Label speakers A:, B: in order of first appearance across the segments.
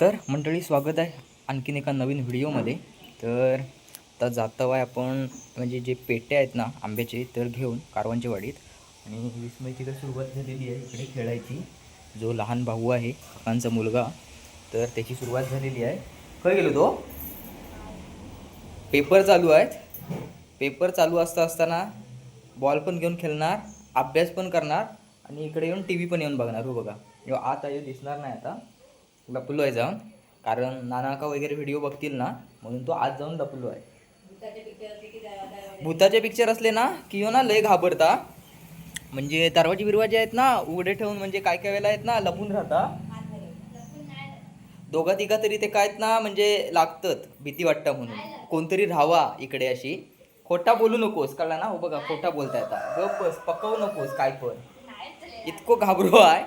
A: तर मंडळी स्वागत आहे आणखीन एका नवीन व्हिडिओमध्ये. तर आता जातो आहे आपण म्हणजे जे पेटे आहेत ना आंब्याचे तर घेऊन कारवांच्या वाडीत. आणि विस्मयची तर सुरुवात झालेली आहे इकडे खेळायची. जो लहान भाऊ आहे काकांचा मुलगा तर त्याची सुरुवात झालेली आहे. खय गेलो तो? पेपर चालू आहेत. पेपर चालू असता असताना बॉल पण घेऊन खेळणार अभ्यास पण करणार आणि इकडे येऊन टी व्ही पण येऊन बघणार. हो बघा. आता आत आहे दिसणार नाही आता. लपलो आहे जाऊन. कारण नानाका वगैरे व्हिडिओ बघतील ना म्हणून तो आज जाऊन लपलो आहे. भूताचे पिक्चर असले ना की ना लय घाबरता. म्हणजे दरवाजे बिरवाजे आहेत ना उघडे ठेवून म्हणजे काय काय वेळेला आहेत ना लपून राहता. दोघा तिघा तरी ते काय आहेत ना म्हणजे लागतात भीती वाटतं म्हणून. कोणतरी राहावा इकडे अशी. खोटा बोलू नकोस कळला ना? हो बघा खोटा बोलता येतात गप बस पकवू नकोस काय पण. इतकं घाबरू आहे.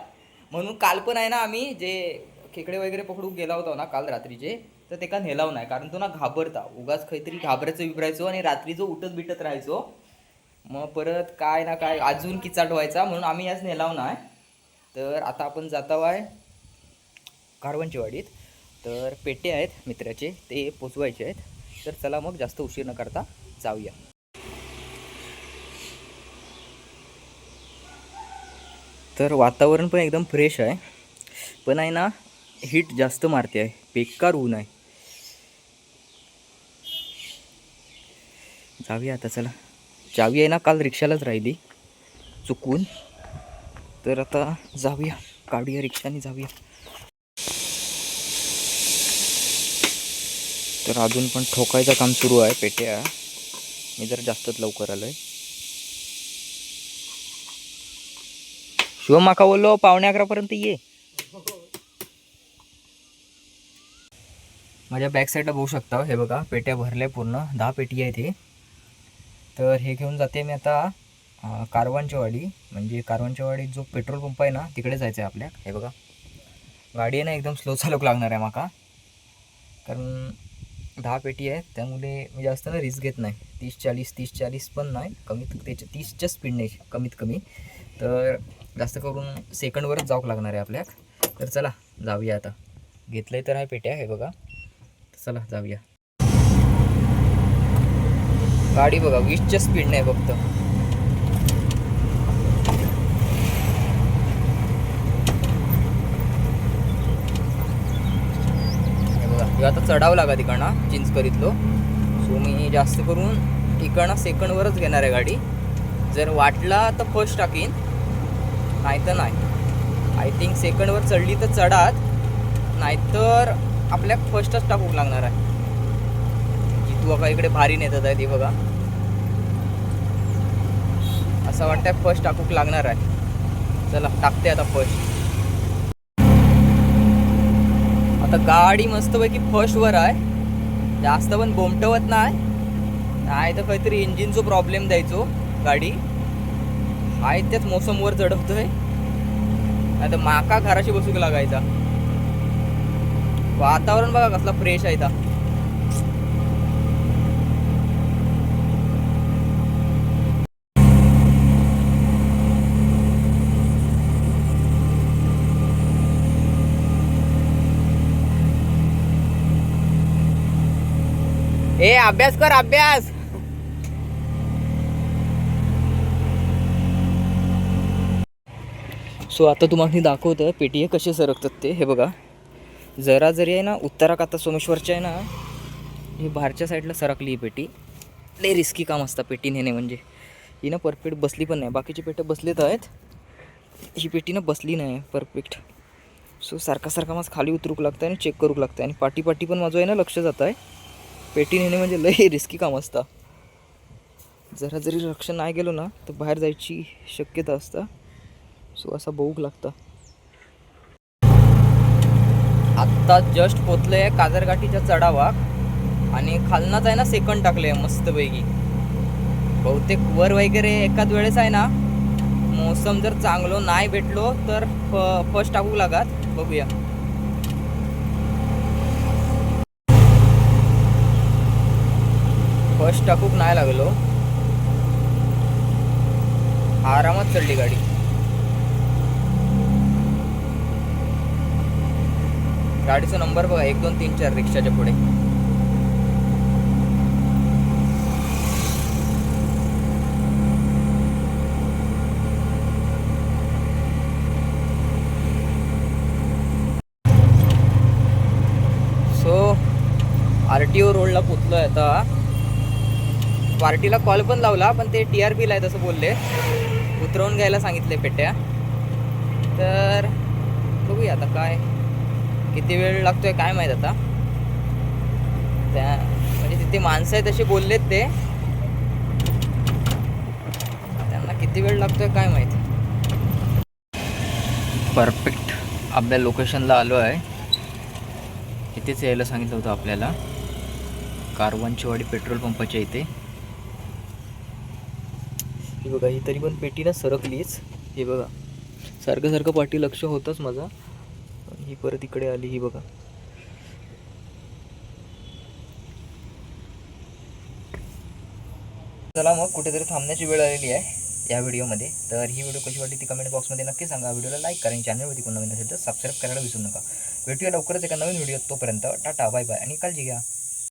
A: म्हणून काल पण आहे ना आम्ही जे खेकडे वगैरे पकडून गेला होता ना काल रात्रीचे तर ते का नेलाव नाही कारण तो ना घाबरता. उगाच काहीतरी घाबरायचं विबरायचो आणि रात्री जो उठत बिटत राहायचो मग परत काय ना काय अजून किचाट व्हायचा म्हणून आम्ही याच नेलाव नाही. तर आता आपण जातो आहे कारवणची वाडीत. तर पेटे आहेत मित्राचे ते पोचवायचे आहेत. तर चला मग जास्त उशीर न करता जाऊया. तर वातावरण पण एकदम फ्रेश आहे. पण आहे ना हिट जास्त मारते आहे. बेकार ऊन आहे. जाऊया आता चला. चावी आहे ना काल रिक्षालाच राहिली. चुकून. तर आता जाऊया. काढूया रिक्षाने जाऊया. तर अजून पण ठोकायचं काम सुरू आहे पेट्या. मी जर जास्तच लवकर आलोय. शिवम माका बोललो पावणे अकरापर्यंत ये. माझ्या बॅक साईडला बघू शकता. हे बघा पेट्या भरल्या पूर्ण. दहा पेटी आहेत हे. तर हे घेऊन जाते मी आता कारवांच्यावाडी म्हणजे कारवांच्यावाडीत जो पेट्रोल पंप आहे ना तिकडे जायचं आहे आपल्या. हे बघा. गाडी आहे ना एकदम स्लो चालूक लागणार आहे माका. कारण दहा पेटी आहेत. त्यामुळे मी जास्त ना रिस्क घेत नाही. तीस चाळीस तीस चाळीस पण नाही. कमीत त्याच्या तीसच्या स्पीडने कमीत कमी. तर जास्त करून सेकंडवरच जावं लागणार आहे आपल्याक तर चला जाऊया आता. घेतलं तर आहे पेट्या हे बघा. चला जाऊया. गाडी बघा वीसच्या स्पीड नाही फक्त. बघा आता चढावं लागा तिकडनं चिंचकरीतलो सो मी जास्त करून इकडनं सेकंडवरच घेणार आहे गाडी. जर वाटला तर फर्स्ट टाकीन. नाही. तर नाही आय थिंक सेकंडवर चढली तर चढात. नाहीतर आपल्या फर्स्टच टाकूक लागणार आहे. जितू बघा इकडे भारी नेतात आहे ती बघा. असं वाटतंय फर्स्ट टाकूक लागणार आहे. चला टाकते आता फर्स्ट आता गाडी मस्तपैकी फर्स्टवर आहे. जास्त पण बोमटवत नाही. नाही तर काहीतरी इंजिनचो प्रॉब्लेम द्यायचो गाडी. आहे त्याच मोसमवर चढवतोय. नाही तर माका घराशी बसूक लागायचा. वातावरण बघा कसलं फ्रेश आहे इथं. ए अभ्यास कर अभ्यास सो आता तुम्हाला दाखवतं पेटी कसे सरकतात ते हे बघा जरा जरी आहे ना उत्तराक आता सोमेश्वरच्या आहे ना ही बाहेरच्या साईडला सरकली ही पेटी. लय रिस्की काम असतं पेटी नेणे म्हणजे. ही ना परफेक्ट बसली पण नाही. बाकीची पेटं बसलेत आहेत. ही पेटी ना बसली नाही परफेक्ट. सो सारखा सारखा माझं खाली उतरूक लागतं आणि चेक करूक लागतं आणि पाठी पाठी पण माझं आहे ना लक्ष जात आहे पेटी नेणे म्हणजे लय रिस्की काम असतं. जरा जरी लक्ष नाही गेलो ना तर बाहेर जायची शक्यता असतं. सो असा बघूक लागतं. आत्ता जस्ट पोचलं आहे काजरघाटीच्या चढावाक. आणि खालनाच आहे ना सेकंड टाकले मस्तपैकी. बहुतेक वर वगैरे एकाच वेळेस आहे ना. मोसम जर चांगलो नाही भेटलो तर फर्स्ट टाकू लागत. बघूया. फर्स्ट टाकूक नाही लागलो. आरामात चढली गाडी. गाडीचा नंबर बघा एक दोन तीन चार रिक्षाच्या पुढे. सो आर टी ओ रोडला पोचलो आहे आता पार्टीला कॉल पण लावला पण ते टी आर पीला आहे तसं बोलले. उतरवून घ्यायला सांगितले पेट्या. तर बघूया आता काय. किती वेळ लागतोय काय माहीत आता. त्या म्हणजे तिथे माणसं आहेत तशी बोललेत ते. त्यांना किती वेळ लागतोय काय माहीत. परफेक्ट आपल्या लोकेशनला आलो आहे. इथेच यायला सांगितलं होतं आपल्याला. कारवांचीवाडी पेट्रोल पंपाच्या इथे. हे बघा ही तरी पण पेटी ना सरकलीच. हे बघा. सारखं सारखं पाठी लक्ष होतंच माझा. ही परत इकडे आली ही बघा. चला मग कुठेतरी थांबण्याची वेळ आलेली आहे या व्हिडिओमध्ये. तर ही व्हिडिओ कशी वाटली ती कमेंट बॉक्समध्ये नक्की सांगा. व्हिडिओला लाईक करा आणि चॅनलवरती कोण नवीन असेल तर सबस्क्राईब करायला विसरू नका. भेटूया लवकरच एका नवीन व्हिडिओ तोपर्यंत टाटा बाय बाय आणि काळजी घ्या.